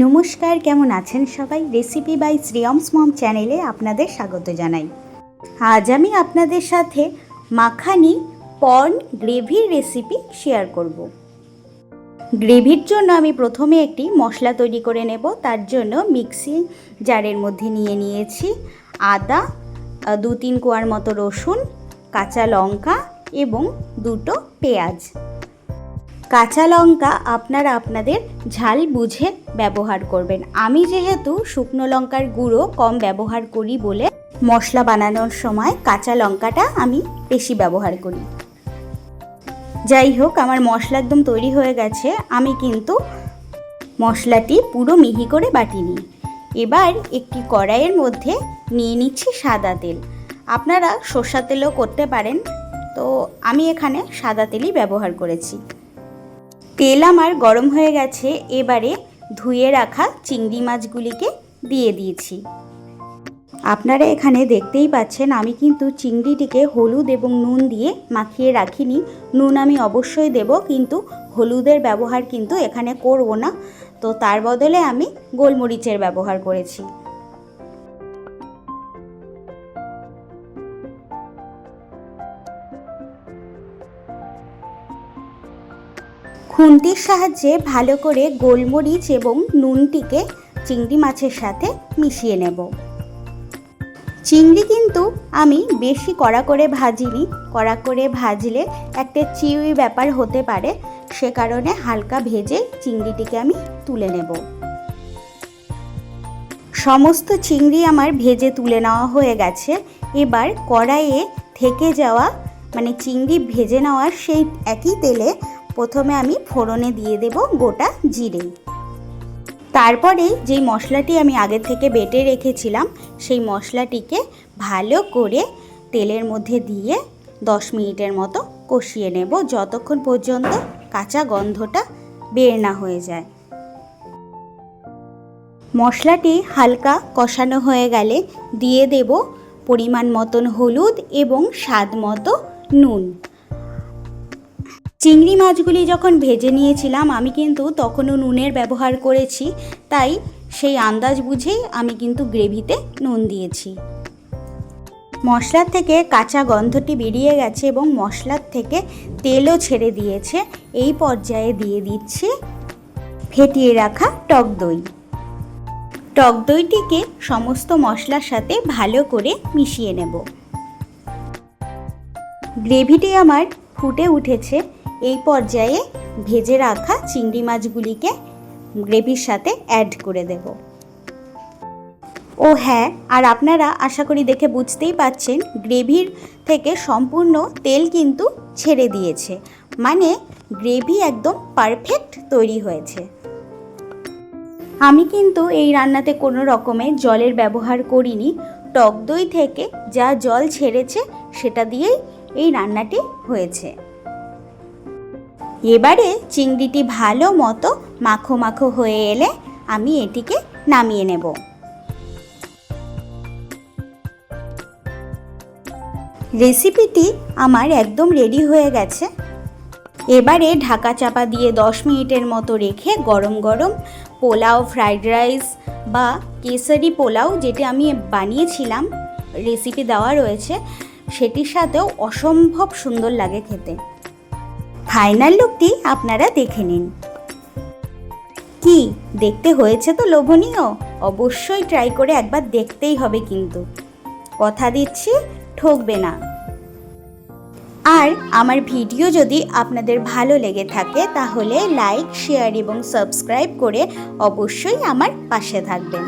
নমস্কার, কেমন আছেন সবাই? রেসিপি বাই শ্রিয়মস মম চ্যানেলে আপনাদের স্বাগত জানাই। আজ আমি আপনাদের সাথে মাখানি পর্ন গ্রেভির রেসিপি শেয়ার করব। গ্রেভির জন্য আমি প্রথমে একটি মশলা তৈরি করে নেব। তার জন্য মিক্সি জারের মধ্যে নিয়ে নিয়েছি আদা দু তিন কোয়ার মতো রসুন, কাঁচা লঙ্কা এবং দুটো পেঁয়াজ। কাঁচা লঙ্কা আপনারা আপনাদের ঝাল বুঝে ব্যবহার করবেন। আমি যেহেতু শুকনো লঙ্কার গুঁড়ো কম ব্যবহার করি বলে মশলা বানানোর সময় কাঁচা লঙ্কাটা আমি বেশি ব্যবহার করি। যাই হোক, আমার মশলা একদম তৈরি হয়ে গেছে। আমি কিন্তু মশলাটি পুরো মিহি করে বাটিনি। এবার একটি কড়াইয়ের মধ্যে নিয়ে নিচ্ছি সাদা তেল। আপনারা সর্ষা তেলও করতে পারেন। তো আমি এখানে সাদা তেলই ব্যবহার করেছি। তেল আমার গরম হয়ে গেছে, এবারে ধুয়ে রাখা চিংড়ি মাছগুলিকে দিয়ে দিয়েছি। আপনারা এখানে দেখতেই পাচ্ছেন, আমি কিন্তু চিংড়িটিকে হলুদ এবং নুন দিয়ে মাখিয়ে রাখিনি। নুন আমি অবশ্যই দেব, কিন্তু হলুদের ব্যবহার কিন্তু এখানে করব না। তো তার বদলে আমি গোলমরিচের ব্যবহার করেছি। খুন্তির সাহায্যে ভালো করে গোলমরিচ এবং নুনটিকে চিংড়ি মাছের সাথে মিশিয়ে নেব। চিংড়ি কিন্তু আমি বেশি কড়া করে ভাজিনি। কড়া করে ভাজলে একটা চিউই ব্যাপার হতে পারে। সে কারণে হালকা ভেজে চিংড়িটিকে আমি তুলে নেব। সমস্ত চিংড়ি আমার ভেজে তুলে নেওয়া হয়ে গেছে। এবার কড়াইয়ে থেকে যাওয়া মানে চিংড়ি ভেজে নেওয়ার সেই একই তেলে প্রথমে আমি ফোড়নে দিয়ে দেব গোটা জিরে। তারপরে যেই মশলাটি আমি আগে থেকে বেটে রেখেছিলাম, সেই মশলাটিকে ভালো করে তেলের মধ্যে দিয়ে দশ মিনিটের মতো কষিয়ে নেব যতক্ষণ পর্যন্ত কাঁচা গন্ধটা বের না হয়ে যায়। মশলাটি হালকা কষানো হয়ে গেলে দিয়ে দেব পরিমাণ মতন হলুদ এবং স্বাদ মতো নুন। চিংড়ি মাছগুলি যখন ভেজে নিয়েছিলাম, আমি কিন্তু তখনও নুনের ব্যবহার করেছি। তাই সেই আন্দাজ বুঝেই আমি কিন্তু গ্রেভিতে নুন দিয়েছি। মশলার থেকে কাঁচা গন্ধটি বেরিয়ে গেছে এবং মশলার থেকে তেলও ছেড়ে দিয়েছে। এই পর্যায়ে দিয়ে দিচ্ছি ফেটিয়ে রাখা টক দই। টক দইটিকে সমস্ত মশলার সাথে ভালো করে মিশিয়ে নেব। গ্রেভিটি আমার ফুটে উঠেছে। এই পর্যায়ে ভেজে রাখা চিংড়ি মাছগুলিকে গ্রেভির সাথে অ্যাড করে দেব। ও হ্যাঁ আর আপনারা আশা করি দেখে বুঝতেই পাচ্ছেন, গ্রেভির থেকে সম্পূর্ণ তেল কিন্তু ছেড়ে দিয়েছে। মানে গ্রেভি একদম পারফেক্ট তৈরি হয়েছে। আমি কিন্তু এই রান্নাতে কোনো রকমের জলের ব্যবহার করিনি। টক দই থেকে যা জল ছেড়েছে, সেটা দিয়েই এই রান্নাটি হয়েছে। এবারে চিংড়িটি ভালো মতো মাখো মাখো হয়ে এলে আমি এটিকে নামিয়ে নেব। রেসিপিটি আমার একদম রেডি হয়ে গেছে। এবারে ঢাকা চাপা দিয়ে দশ মিনিটের মতো রেখে গরম গরম পোলাও, ফ্রাইড রাইস বা কেসারি পোলাও যেটি আমি বানিয়েছিলাম রেসিপি দেওয়া রয়েছে, সেটির সাথেও অসম্ভব সুন্দর লাগে খেতে। ফাইনাল লুকটি আপনারা দেখে নিন। কি, দেখতে হয়েছে তো লোভনীয়? অবশ্যই ট্রাই করে একবার দেখতেই হবে কিন্তু। কথা দিচ্ছি, ঠকবে না। আর আমার ভিডিও যদি আপনাদের ভালো লেগে থাকে, তাহলে লাইক, শেয়ার এবং সাবস্ক্রাইব করে অবশ্যই আমার পাশে থাকবেন।